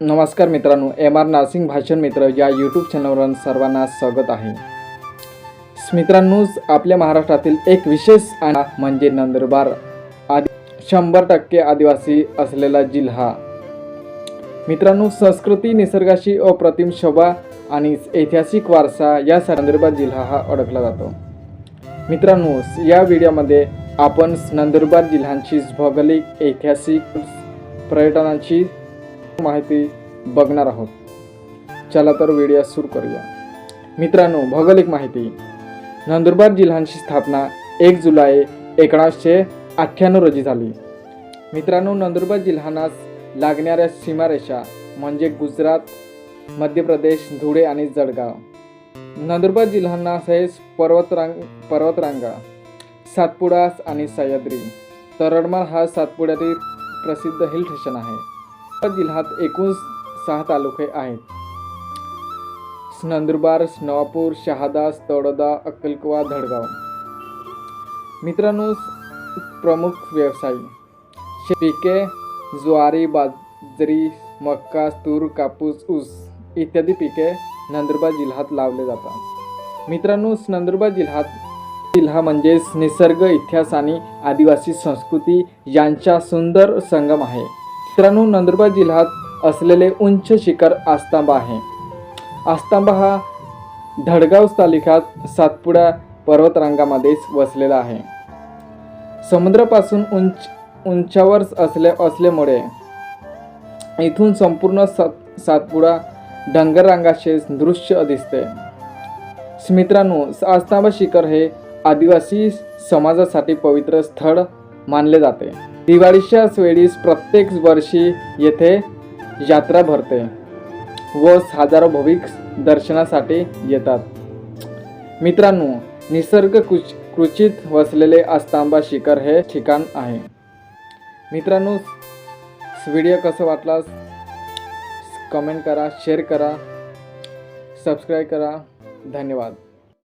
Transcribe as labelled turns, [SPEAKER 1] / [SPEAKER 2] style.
[SPEAKER 1] नमस्कार मित्रांनो M R नासिंग भाषण मित्र या यूट्यूब चॅनलवर सर्वांना स्वागत आहे. मित्रांनोच आपल्या महाराष्ट्रातील एक विशेष आणि म्हणजे नंदुरबार आदि शंभर टक्के आदिवासी असलेला जिल्हा. मित्रांनो संस्कृती निसर्गाशी अप्रतिम शोभा आणि ऐतिहासिक वारसा या नंदुरबार जिल्हा हा ओळखला जातो. मित्रांनो या व्हिडिओमध्ये आपण नंदुरबार जिल्ह्यांची भौगोलिक ऐतिहासिक पर्यटनाची माहिती बघणार आहोत. चला तर व्हिडिओ सुरू करूया. मित्रांनो भौगोलिक माहिती. नंदुरबार जिल्ह्यांची स्थापना एक जुलै एकोणाशे अठ्ठ्याण्णव रोजी झाली. मित्रांनो नंदुरबार जिल्ह्यांना लागणाऱ्या सीमारेषा म्हणजे गुजरात मध्य प्रदेश धुळे आणि जळगाव. नंदुरबार जिल्ह्यांना हे पर्वतरांग पर्वतरांगा सातपुडा आणि सह्याद्री तरडमाळ हा सातपुड्यातील प्रसिद्ध हिल स्टेशन आहे. जिल्ह्यात एकूण सहा तालुके आहेत. नंदुरबार नवापूर शहादा तळोदा अक्कलकुवा धडगाव. मित्रांनो प्रमुख व्यवसाय. पिके ज्वारी बाजरी मक्का तूर कापूस ऊस इत्यादी पिके नंदुरबार जिल्ह्यात लावले जातात. मित्रांनो नंदुरबार जिल्ह्यात जिल्हा म्हणजेच निसर्ग इतिहास आणि आदिवासी संस्कृती यांचा सुंदर संगम आहे. मित्रांनो नंदुरबार जिल्ह्यात असलेले उंच शिखर आस्तांबा आहे. आस्तांबा हा धडगाव तालुक्यात सातपुडा पर्वतरांगामध्येच वसलेला आहे. समुद्रापासून उंच उंचावर असले असल्यामुळे इथून संपूर्ण सात सातपुडा डंगररांगाचे दृश्य दिसते. मित्रांनो आस्तांबा शिखर हे आदिवासी समाजासाठी पवित्र स्थळ मानले जाते. दिवाळीच्या वेळीस प्रत्येक वर्षी येथे यात्रा भरते व हजारो भाविक दर्शनासाठी येतात. मित्रांनो निसर्ग कुच कुचित वसलेले आस्तांबा शिखर हे ठिकाण आहे. मित्रांनो व्हिडिओ कसं वाटला? कमेंट करा शेअर करा सबस्क्राईब करा. धन्यवाद.